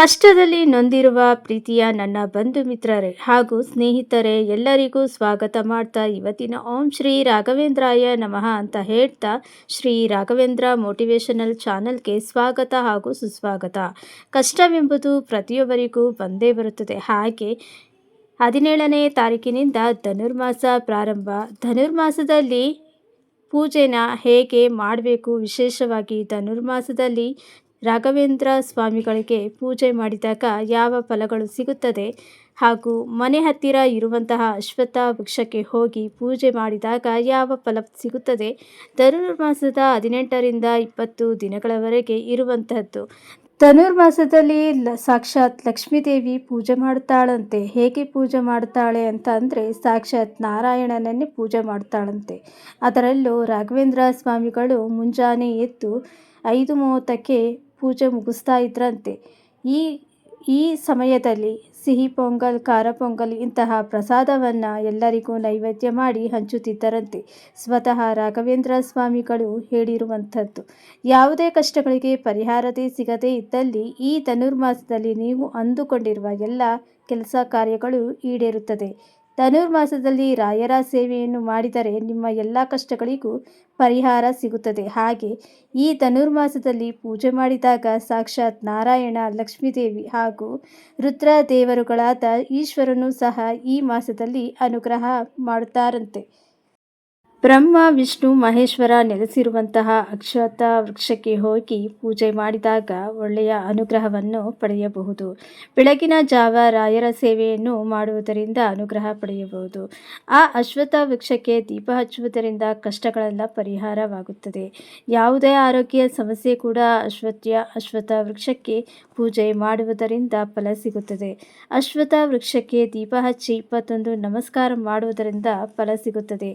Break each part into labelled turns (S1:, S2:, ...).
S1: ಕಷ್ಟದಲ್ಲಿ ನೊಂದಿರುವ ಪ್ರೀತಿಯ ನನ್ನ ಬಂಧು ಮಿತ್ರರೇ ಹಾಗೂ ಸ್ನೇಹಿತರೆ, ಎಲ್ಲರಿಗೂ ಸ್ವಾಗತ ಮಾಡ್ತಾ ಇವತ್ತಿನ ಓಂ ಶ್ರೀ ರಾಘವೇಂದ್ರಾಯ ನಮಃ ಅಂತ ಹೇಳ್ತಾ ಶ್ರೀ ರಾಘವೇಂದ್ರ ಮೋಟಿವೇಶನಲ್ ಚಾನಲ್ಗೆ ಸ್ವಾಗತ ಹಾಗೂ ಸುಸ್ವಾಗತ. ಕಷ್ಟವೆಂಬುದು ಪ್ರತಿಯೊಬ್ಬರಿಗೂ ಬಂದೇ ಬರುತ್ತದೆ. ಹಾಗೆ ಹದಿನೇಳನೇ ತಾರೀಕಿನಿಂದ ಧನುರ್ಮಾಸ ಪ್ರಾರಂಭ. ಧನುರ್ಮಾಸದಲ್ಲಿ ಪೂಜೆನ ಹೇಗೆ ಮಾಡಬೇಕು? ವಿಶೇಷವಾಗಿ ಧನುರ್ಮಾಸದಲ್ಲಿ ರಾಘವೇಂದ್ರ ಸ್ವಾಮಿಗಳಿಗೆ ಪೂಜೆ ಮಾಡಿದಾಗ ಯಾವ ಫಲಗಳು ಸಿಗುತ್ತದೆ? ಹಾಗೂ ಮನೆ ಹತ್ತಿರ ಇರುವಂತಹ ಅಶ್ವತ್ಥ ವೃಕ್ಷಕ್ಕೆ ಹೋಗಿ ಪೂಜೆ ಮಾಡಿದಾಗ ಯಾವ ಫಲ ಸಿಗುತ್ತದೆ? ಧನುರ್ಮಾಸದ ಹದಿನೆಂಟರಿಂದ ಇಪ್ಪತ್ತು ದಿನಗಳವರೆಗೆ ಇರುವಂತಹದ್ದು. ಧನುರ್ಮಾಸದಲ್ಲಿ ಲ, ಸಾಕ್ಷಾತ್ ಲಕ್ಷ್ಮೀದೇವಿ ಪೂಜೆ ಮಾಡ್ತಾಳಂತೆ ಹೇಗೆ ಪೂಜೆ ಮಾಡ್ತಾಳೆ ಅಂತ ಅಂದರೆ ಸಾಕ್ಷಾತ್ ನಾರಾಯಣನನ್ನೇ ಪೂಜೆ ಮಾಡ್ತಾಳಂತೆ ಅದರಲ್ಲೂ ರಾಘವೇಂದ್ರ ಸ್ವಾಮಿಗಳು ಮುಂಜಾನೆ ಎದ್ದು ಐದು ಮೂವತ್ತಕ್ಕೆ ಪೂಜೆ ಮುಗಿಸ್ತಾ ಇದ್ರಂತೆ. ಈ ಈ ಸಮಯದಲ್ಲಿ ಸಿಹಿ ಪೊಂಗಲ್, ಖಾರ ಪೊಂಗಲ್ ಇಂತಹ ಪ್ರಸಾದವನ್ನು ಎಲ್ಲರಿಗೂ ನೈವೇದ್ಯ ಮಾಡಿ ಹಂಚುತ್ತಿದ್ದರಂತೆ. ಸ್ವತಃ ರಾಘವೇಂದ್ರ ಸ್ವಾಮಿಗಳು ಹೇಳಿರುವಂಥದ್ದು. ಯಾವುದೇ ಕಷ್ಟಗಳಿಗೆ ಪರಿಹಾರದೇ ಸಿಗದೇ ಇದ್ದಲ್ಲಿ ಈ ಧನುರ್ಮಾಸದಲ್ಲಿ ನೀವು ಅಂದುಕೊಂಡಿರುವ ಎಲ್ಲ ಕೆಲಸ ಕಾರ್ಯಗಳು ಈಡೇರುತ್ತದೆ. ಧನುರ್ಮಾಸದಲ್ಲಿ ರಾಯರ ಸೇವೆಯನ್ನು ಮಾಡಿದರೆ ನಿಮ್ಮ ಎಲ್ಲ ಕಷ್ಟಗಳಿಗೂ ಪರಿಹಾರ ಸಿಗುತ್ತದೆ. ಹಾಗೆ ಈ ಧನುರ್ಮಾಸದಲ್ಲಿ ಪೂಜೆ ಮಾಡಿದಾಗ ಸಾಕ್ಷಾತ್ ನಾರಾಯಣ, ಲಕ್ಷ್ಮೀದೇವಿ ಹಾಗೂ ರುದ್ರ ದೇವರುಗಳಾದ ಈಶ್ವರನು ಸಹ ಈ ಮಾಸದಲ್ಲಿ ಅನುಗ್ರಹ ಮಾಡುತ್ತಾರಂತೆ. ಬ್ರಹ್ಮ, ವಿಷ್ಣು, ಮಹೇಶ್ವರ ನೆಲೆಸಿರುವಂತಹ ಅಕ್ಷತ ವೃಕ್ಷಕ್ಕೆ ಹೋಗಿ ಪೂಜೆ ಮಾಡಿದಾಗ ಒಳ್ಳೆಯ ಅನುಗ್ರಹವನ್ನು ಪಡೆಯಬಹುದು. ಬೆಳಗಿನ ಜಾವ ರಾಯರ ಸೇವೆಯನ್ನು ಮಾಡುವುದರಿಂದ ಅನುಗ್ರಹ ಪಡೆಯಬಹುದು. ಆ ಅಶ್ವಥ ವೃಕ್ಷಕ್ಕೆ ದೀಪ ಹಚ್ಚುವುದರಿಂದ ಕಷ್ಟಗಳೆಲ್ಲ ಪರಿಹಾರವಾಗುತ್ತದೆ. ಯಾವುದೇ ಆರೋಗ್ಯ ಸಮಸ್ಯೆ ಕೂಡ ಅಶ್ವತ್ಯ ಅಶ್ವಥ ವೃಕ್ಷಕ್ಕೆ ಪೂಜೆ ಮಾಡುವುದರಿಂದ ಫಲ ಸಿಗುತ್ತದೆ. ಅಶ್ವಥ ವೃಕ್ಷಕ್ಕೆ ದೀಪ ಹಚ್ಚಿ ಇಪ್ಪತ್ತೊಂದು ನಮಸ್ಕಾರ ಮಾಡುವುದರಿಂದ ಫಲ ಸಿಗುತ್ತದೆ.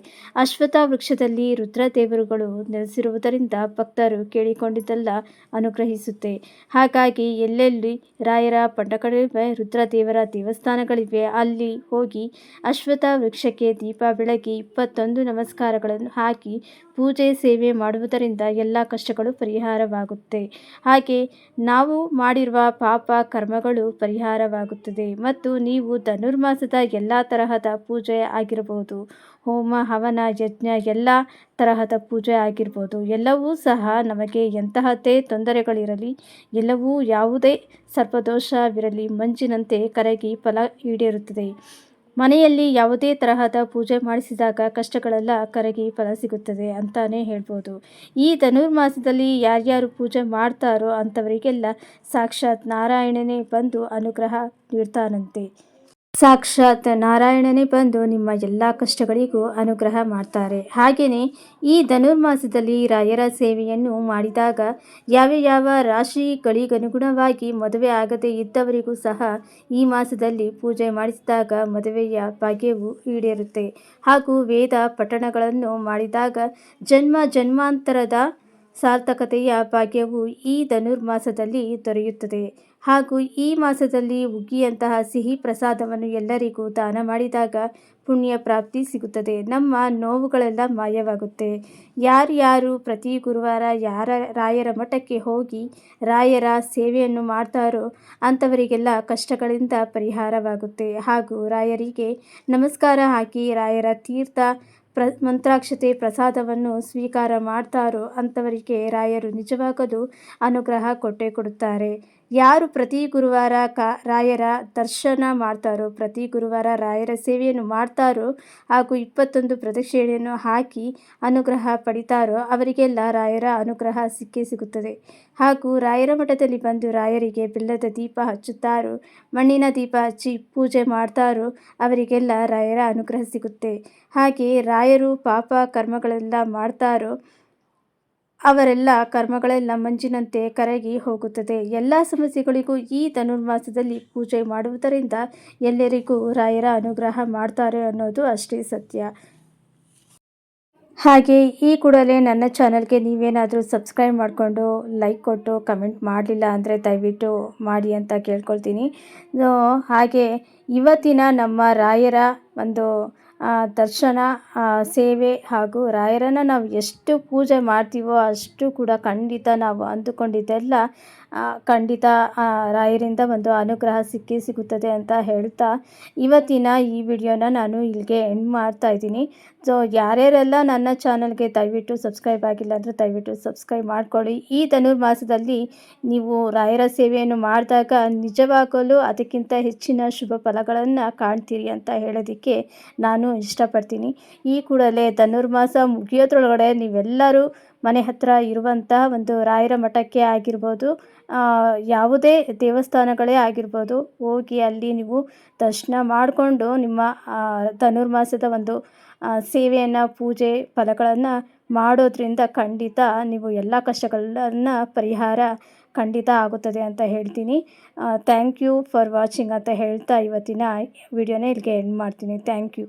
S1: ಅಶ್ವತ್ಥ ವೃಕ್ಷದಲ್ಲಿ ರುದ್ರದೇವರುಗಳು ನೆಲೆಸಿರುವುದರಿಂದ ಭಕ್ತರು ಕೇಳಿಕೊಂಡಿದ್ದೆಲ್ಲ ಅನುಗ್ರಹಿಸುತ್ತೆ. ಹಾಗಾಗಿ ಎಲ್ಲೆಲ್ಲಿ ರಾಯರ ಪಂಡಗಳಿವೆ ರುದ್ರದೇವರ ದೇವಸ್ಥಾನಗಳಿವೆ, ಅಲ್ಲಿ ಹೋಗಿ ಅಶ್ವಥ ವೃಕ್ಷಕ್ಕೆ ದೀಪ ಬೆಳಗಿ ಇಪ್ಪತ್ತೊಂದು ನಮಸ್ಕಾರಗಳನ್ನು ಹಾಕಿ ಪೂಜೆ, ಸೇವೆ ಮಾಡುವುದರಿಂದ ಎಲ್ಲ ಕಷ್ಟಗಳು ಪರಿಹಾರವಾಗುತ್ತೆ. ಹಾಗೆ ನಾವು ಮಾಡಿರುವ ಪಾಪ ಕರ್ಮಗಳು ಪರಿಹಾರವಾಗುತ್ತದೆ. ಮತ್ತು ನೀವು ಧನುರ್ಮಾಸದ ಎಲ್ಲ ತರಹದ ಪೂಜೆ ಆಗಿರಬಹುದು ಹೋಮ, ಹವನ, ಯಜ್ಞ ಎಲ್ಲ ತರಹದ ಪೂಜೆ ಆಗಿರ್ಬೋದು. ಎಲ್ಲವೂ ಸಹ ನಮಗೆ ಎಂತಹದ್ದೇ ತೊಂದರೆಗಳಿರಲಿ, ಎಲ್ಲವೂ ಯಾವುದೇ ಸರ್ಪದೋಷವಿರಲಿ, ಮಂಜಿನಂತೆ ಕರಗಿ ಫಲ ಈಡೇರುತ್ತದೆ. ಮನೆಯಲ್ಲಿ ಯಾವುದೇ ತರಹದ ಪೂಜೆ ಮಾಡಿಸಿದಾಗ ಕಷ್ಟಗಳೆಲ್ಲ ಕರಗಿ ಫಲ ಸಿಗುತ್ತದೆ ಅಂತಾನೆ ಹೇಳ್ಬೋದು. ಈ ಧನುರ್ಮಾಸದಲ್ಲಿ ಯಾರ್ಯಾರು ಪೂಜೆ ಮಾಡ್ತಾರೋ ಅಂಥವರಿಗೆಲ್ಲ ಸಾಕ್ಷಾತ್ ನಾರಾಯಣನೇ ಬಂದು ಅನುಗ್ರಹ ನೀಡ್ತಾನಂತೆ. ಸಾಕ್ಷಾತ್ ನಾರಾಯಣನೇ ಬಂದು ನಿಮ್ಮ ಎಲ್ಲ ಕಷ್ಟಗಳಿಗೂ ಅನುಗ್ರಹ ಮಾಡ್ತಾರೆ. ಹಾಗೆಯೇ ಈ ಧನುರ್ಮಾಸದಲ್ಲಿ ರಾಯರ ಸೇವೆಯನ್ನು ಮಾಡಿದಾಗ ಯಾವ ಯಾವ ರಾಶಿಗಳಿಗನುಗುಣವಾಗಿ ಮದುವೆ ಆಗದೇ ಇದ್ದವರಿಗೂ ಸಹ ಈ ಮಾಸದಲ್ಲಿ ಪೂಜೆ ಮಾಡಿಸಿದಾಗ ಮದುವೆಯ ಭಾಗ್ಯವು ಈಡೇರುತ್ತೆ. ಹಾಗೂ ವೇದ ಪಠಣಗಳನ್ನು ಮಾಡಿದಾಗ ಜನ್ಮ ಜನ್ಮಾಂತರದ ಸಾರ್ಥಕತೆಯ ಭಾಗ್ಯವು ಈ ಧನುರ್ಮಾಸದಲ್ಲಿ ದೊರೆಯುತ್ತದೆ. ಹಾಗೂ ಈ ಮಾಸದಲ್ಲಿ ಉಗ್ಗಿಯಂತಹ ಸಿಹಿ ಪ್ರಸಾದವನ್ನು ಎಲ್ಲರಿಗೂ ದಾನ ಮಾಡಿದಾಗ ಪುಣ್ಯ ಪ್ರಾಪ್ತಿ ಸಿಗುತ್ತದೆ. ನಮ್ಮ ನೋವುಗಳೆಲ್ಲ ಮಾಯವಾಗುತ್ತೆ. ಯಾರ್ಯಾರು ಪ್ರತಿ ಗುರುವಾರ ಯಾರ ರಾಯರ ಮಠಕ್ಕೆ ಹೋಗಿ ರಾಯರ ಸೇವೆಯನ್ನು ಮಾಡ್ತಾರೋ ಅಂಥವರಿಗೆಲ್ಲ ಕಷ್ಟಗಳಿಂದ ಪರಿಹಾರವಾಗುತ್ತೆ. ಹಾಗೂ ರಾಯರಿಗೆ ನಮಸ್ಕಾರ ಹಾಕಿ ರಾಯರ ತೀರ್ಥ ಪ್ರ ಮಂತ್ರಾಕ್ಷತೆ ಪ್ರಸಾದವನ್ನು ಸ್ವೀಕಾರ ಮಾಡ್ತಾರೋ ಅಂಥವರಿಗೆ ರಾಯರು ನಿಜವಾಗಲು ಅನುಗ್ರಹ ಕೊಟ್ಟೇ ಕೊಡುತ್ತಾರೆ. ಯಾರು ಪ್ರತಿ ಗುರುವಾರ ಕ, ರಾಯರ ದರ್ಶನ ಮಾಡ್ತಾರೋ, ಪ್ರತಿ ಗುರುವಾರ ರಾಯರ ಸೇವೆಯನ್ನು ಮಾಡ್ತಾರೋ ಹಾಗೂ ಇಪ್ಪತ್ತೊಂದು ಪ್ರದಕ್ಷಿಣೆಯನ್ನು ಹಾಕಿ ಅನುಗ್ರಹ ಪಡಿತಾರೋ, ಅವರಿಗೆಲ್ಲ ರಾಯರ ಅನುಗ್ರಹ ಸಿಕ್ಕೇ ಸಿಗುತ್ತದೆ. ಹಾಗೂ ರಾಯರ ಮಠದಲ್ಲಿ ಬಂದು ರಾಯರಿಗೆ ಬೆಲ್ಲದ ದೀಪ ಹಚ್ಚುತ್ತಾರೋ, ಮಣ್ಣಿನ ದೀಪ ಹಚ್ಚಿ ಪೂಜೆ ಮಾಡ್ತಾರೋ, ಅವರಿಗೆಲ್ಲ ರಾಯರ ಅನುಗ್ರಹ ಸಿಗುತ್ತೆ. ಹಾಗೆ ರಾಯರು ಪಾಪ ಕರ್ಮಗಳೆಲ್ಲ ಮಾಡ್ತಾರೋ ಅವರೆಲ್ಲ ಕರ್ಮಗಳೆಲ್ಲ ಮಂಜಿನಂತೆ ಕರಗಿ ಹೋಗುತ್ತದೆ. ಎಲ್ಲ ಸಮಸ್ಯೆಗಳಿಗೂ ಈ ಧನುರ್ಮಾಸದಲ್ಲಿ ಪೂಜೆ ಮಾಡುವುದರಿಂದ ಎಲ್ಲರಿಗೂ ರಾಯರ ಅನುಗ್ರಹ ಮಾಡ್ತಾರೆ ಅನ್ನೋದು ಅಷ್ಟೇ ಸತ್ಯ. ಹಾಗೆ ಈ ಕೂಡಲೇ ನನ್ನ ಚಾನಲ್ಗೆ ನೀವೇನಾದರೂ ಸಬ್ಸ್ಕ್ರೈಬ್ ಮಾಡಿಕೊಂಡು ಲೈಕ್ ಕೊಟ್ಟು ಕಮೆಂಟ್ ಮಾಡಲಿಲ್ಲ ಅಂದರೆ ದಯವಿಟ್ಟು ಮಾಡಿ ಅಂತ ಕೇಳ್ಕೊಳ್ತೀನಿ. ಹಾಗೆ ಇವತ್ತಿನ ನಮ್ಮ ರಾಯರ ಒಂದು ದರ್ಶನ ಸೇವೆ ಹಾಗೂ ರಾಯರನ್ನು ನಾವು ಎಷ್ಟು ಪೂಜೆ ಮಾಡ್ತೀವೋ ಅಷ್ಟು ಕೂಡ ಖಂಡಿತ ನಾವು ಅಂದುಕೊಂಡಿದ್ದೆಲ್ಲ ಖಂಡಿತ ರಾಯರಿಂದ ಒಂದು ಅನುಗ್ರಹ ಸಿಕ್ಕಿ ಸಿಗುತ್ತದೆ ಅಂತ ಹೇಳ್ತಾ ಇವತ್ತಿನ ಈ ವಿಡಿಯೋನ ನಾನು ಇಲ್ಲಿಗೆ ಎಂಡ್ ಮಾಡ್ತಾ ಇದ್ದೀನಿ. ಸೊ ಯಾರ್ಯಾರೆಲ್ಲ ನನ್ನ ಚಾನಲ್ಗೆ ದಯವಿಟ್ಟು ಸಬ್ಸ್ಕ್ರೈಬ್ ಆಗಿಲ್ಲ ಅಂದರೆ ದಯವಿಟ್ಟು ಸಬ್ಸ್ಕ್ರೈಬ್ ಮಾಡ್ಕೊಳ್ಳಿ. ಈ ಧನುರ್ಮಾಸದಲ್ಲಿ ನೀವು ರಾಯರ ಸೇವೆಯನ್ನು ಮಾಡಿದಾಗ ನಿಜವಾಗಲೂ ಅದಕ್ಕಿಂತ ಹೆಚ್ಚಿನ ಶುಭ ಫಲಗಳನ್ನು ಕಾಣ್ತೀರಿ ಅಂತ ಹೇಳೋದಕ್ಕೆ ನಾನು ಇಷ್ಟಪಡ್ತೀನಿ. ಈ ಕೂಡಲೇ ಧನುರ್ಮಾಸ ಮುಗಿಯೋದ್ರೊಳಗಡೆ ನೀವೆಲ್ಲರೂ ಮನೆ ಹತ್ತಿರ ಇರುವಂತಹ ಒಂದು ರಾಯರ ಮಠಕ್ಕೆ ಆಗಿರ್ಬೋದು ಯಾವುದೇ ದೇವಸ್ಥಾನಗಳೇ ಆಗಿರ್ಬೋದು, ಹೋಗಿ ಅಲ್ಲಿ ನೀವು ದರ್ಶನ ಮಾಡಿಕೊಂಡು ನಿಮ್ಮ ಧನುರ್ಮಾಸದ ಒಂದು ಸೇವೆಯನ್ನು, ಪೂಜೆ, ಫಲಗಳನ್ನು ಮಾಡೋದ್ರಿಂದ ಖಂಡಿತ ನೀವು ಎಲ್ಲ ಕಷ್ಟಗಳನ್ನು ಪರಿಹಾರ ಖಂಡಿತ ಆಗುತ್ತದೆ ಅಂತ ಹೇಳ್ತೀನಿ. ಥ್ಯಾಂಕ್ ಯು ಫಾರ್ ವಾಚಿಂಗ್ ಅಂತ ಹೇಳ್ತಾ ಇವತ್ತಿನ ವಿಡಿಯೋನೇ ಇಲ್ಲಿಗೆ ಎಂಡ್ ಮಾಡ್ತೀನಿ. Thank you